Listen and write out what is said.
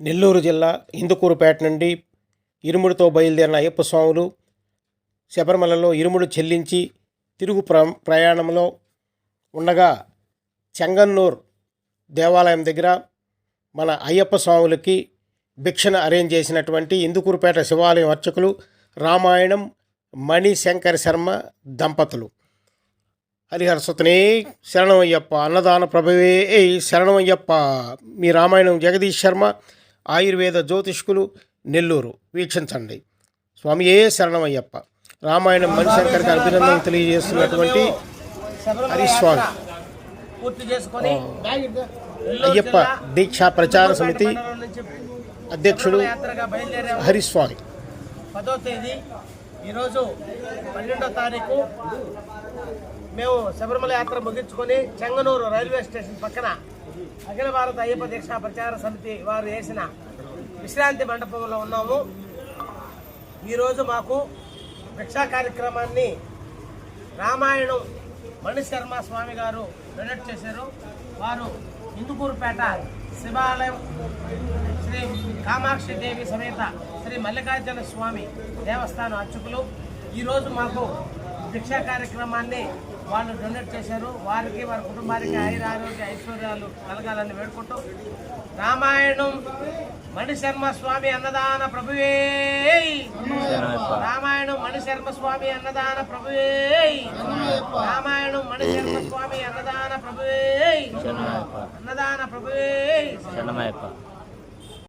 నెల్లూరు జిల్లా ఇందుకూరుపేట నుండి ఇరుముడితో బయలుదేరిన అయ్యప్ప స్వాములు శబరిమలలో ఇరుముడు చెల్లించి తిరుగు ప్ర ప్రయాణంలో ఉండగా చెంగన్నూర్ దేవాలయం దగ్గర మన అయ్యప్ప స్వాములకి భిక్షణ అరేంజ్ చేసినటువంటి ఇందుకూరుపేట శివాలయం అర్చకులు రామాయణం మణిశంకర్ శర్మ దంపతులు. హరిహర సుతనే శరణమయ్యప్ప అన్నదాన ప్రభవే శరణమయ్యప్ప మీ రామాయణం జగదీష్ శర్మ ఆయుర్వేద జ్యోతిష్కులు నెల్లూరు. వీక్షించండి. స్వామియే శరణమయ్యప్ప. రామాయణం మణిశంకర్కి అభినందనలు తెలియజేస్తున్నటువంటి హరిస్వామి. అయ్యప్ప దీక్షా ప్రచార సమితి అధ్యక్షుడు హరిస్వామి. పదో తేదీ. ఈరోజు పన్నెండో తారీఖు మేము శబరిమల యాత్ర ముగించుకొని చెంగనూరు రైల్వే స్టేషన్ పక్కన అఖిల భారత అయ్యప్ప దీక్షా ప్రచార సమితి వారు వేసిన విశ్రాంతి మండపంలో ఉన్నాము. ఈరోజు మాకు భిక్షా కార్యక్రమాన్ని రామాయణం మణిశర్మ స్వామి గారు కండక్ట్ చేశారు. వారు ఇందుకూరుపేట శివాలయం శ్రీ కామాక్షి దేవి సమేత శ్రీ మల్లికార్జున స్వామి దేవస్థానం అర్చకులు. ఈరోజు మాకు భిక్షా కార్యక్రమాన్ని వాళ్ళు డొనేట్ చేశారు. వారికి వారి కుటుంబానికి ఆయుర ఆరోగ్య ఐశ్వర్యాలు కలగాలని వేడుకుంటూ రామాయణం మణిశర్మ స్వామి అన్నదాన ప్రభువే. రామాయణం మణిశర్మ స్వామి అన్నదాన ప్రభువే. రామాయణం మణిశర్మ స్వామి అన్నదాన ప్రభువే. అన్నదాన ప్రభువే.